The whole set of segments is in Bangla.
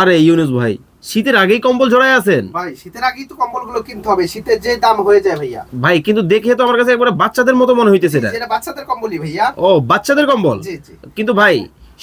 আরে ইউনুস ভাই শীতের আগেই কম্বল জড়ায় আছেন। ভাই শীতের আগেই তো কম্বলগুলো কিনতে হবে শীতের যে দাম হয়ে যায় ভাইয়া। ভাই কিন্তু দেখে তো আমার কাছে একবারে বাচ্চাদের মতো মনে হইতেছে এটা। যেটা বাচ্চাদের কম্বলই ভাইয়া। ও বাচ্চাদের কম্বল? জি জি। কিন্তু ভাই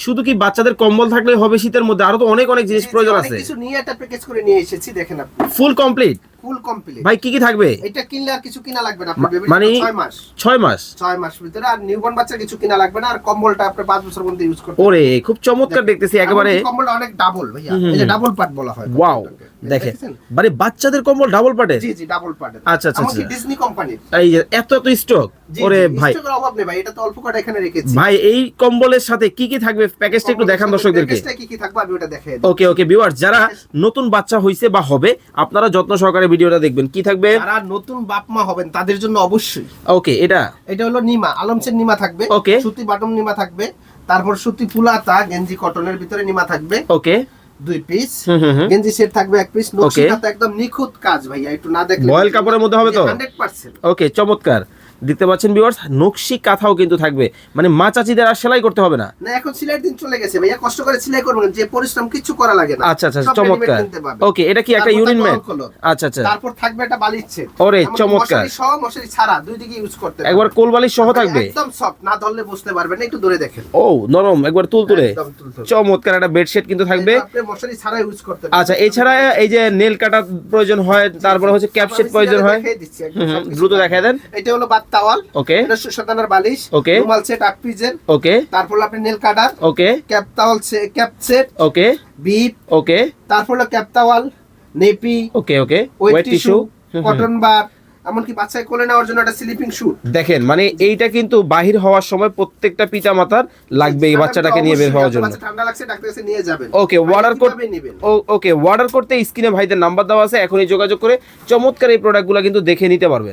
শুধু কি বাচ্চাদের কম্বল থাকলে হবে শীতের মধ্যে? আরও তো অনেক অনেক জিনিস প্রয়োজন আছে। কিছু নিয়ে একটা প্যাকেজ করে নিয়ে এসেছি দেখেন আপনি। ফুল কমপ্লিট ফুল কমপ্লিট ভাই কি কি থাকবে? এটা কিনলে আর কিছু কিনা লাগবে না মা- আপনার বেবি মানে ছয় মাস। ছয় মাস? ছয় মাস ভিতরে আর নিউবর্ন বাচ্চা কিছু কিনা লাগবে না আর কম্বলটা আপনি পাঁচ বছর মধ্যে ইউজ করতে ওরে খুব চমৎকার দেখতেছি একেবারে। কম্বলটা অনেক ডাবল ভাইয়া। এই যে ডাবল পার্ট বলা হয় ওয়াও দেখেন। মানে বাচ্চাদের কম্বল ডাবল পার্টের জি জি ডাবল পার্ট আচ্ছা, আচ্ছা, আচ্ছা। ডিজনি কোম্পানির এই যে এত এত স্টক ওরে ভাই। স্টকের অভাব নেই ভাই এটা তো অল্প কটা এখানে রেখেছি। ভাই এই কম্বলের সাথে কি কি থাকবে? প্যাকেজটা একটু দেখান দর্শকদেরকে। প্যাকেজটা কি কি থাকবে আমি ওটা দেখাই ওকে ওকে ভিউয়ার্স যারা নতুন বাচ্চা হইছে বা হবে আপনারা যত্ন সহকারে ভিডিওটা দেখবেন। কি থাকবে? যারা নতুন বাপ মা হবেন তাদের জন্য অবশ্যই। ওকে এটা? এটা হলো নিমা আলমসের নিমা থাকবে। ওকে। সুতি বাটম নিমা থাকবে। তারপর সুতি ফুলাতা গেঞ্জি কটনের ভিতরে নিমা থাকবে। ওকে। দুই পিস গেঞ্জি সেট থাকবে এক পিস নকশিটা তো একদম নিখুঁত কাজ ভাইয়া একটু না দেখলে Boil কাপড়ের মধ্যে হবে তো? 100% ওকে চমৎকার। দেখতে পাচ্ছেন ভিউয়ার্স নকশি কাঁথাও কিন্তু থাকবে। মানে মা চাচিদের আর সেলাই করতে হবে না। না এখন সিলাইয়ের দিন চলে গেছে। ভাইয়া কষ্ট করে সিলাই করবেন যে পরিশ্রম কিছু করা লাগে না। আচ্ছা আচ্ছা চমৎকার। ওকে এটা কি একটা ইউরিন ম্যাট আচ্ছা আচ্ছা। তারপর থাকবে একটা বালিশ সেট ওরে, চমৎকার। মশারি সহ মশারি ছাড়া দুই দিকে ইউজ করতে পারবেন। একবার কোলবালিশ সহ থাকবে? একদম সফট না ধরলে বুঝতে পারবেন না, একটু ধরে দেখেন। ও নরম একবার তুলতুলে একদম তুলতুলে। চমৎকার একটা বেডশিট কিন্তু থাকবে। আপনি মশারি ছাড়া ইউজ করতে পারবেন। আচ্ছা এছাড়া এই যে নেল কাটার প্রয়োজন হয় তারপরে হচ্ছে ক্যাপশেট প্রয়োজন হয়। দ্রুত। দেখায় দেন। এটা হলো তাওয়াল ওকে সুশাদানার বালিশ Okay. রুমাল সেট আট পিসের ওকে তারপর আপনি nail cutter okay cap towel cap set okay bit okay তারপর cap towel nappy okay okay wet tissue cotton বার এমনকি বাচ্চায় কোলে নেওয়ার জন্য একটা স্লিপিং শুট দেখেন মানে এইটা কিন্তু বাহির হওয়ার সময় প্রত্যেকটা পিতা মাতার লাগবে এই বাচ্চাটাকে নিয়ে বের হওয়ার জন্য। ঠান্ডা লাগছে ডাক্তার কাছে নিয়ে যাবেন। ওকে অর্ডার করতে ওকে অর্ডার করতে স্ক্রিনে ভাইদের নাম্বার দেওয়া আছে এখনই যোগাযোগ করে চমৎকার এই প্রোডাক্টগুলো কিন্তু দেখে নিতে পারবেন।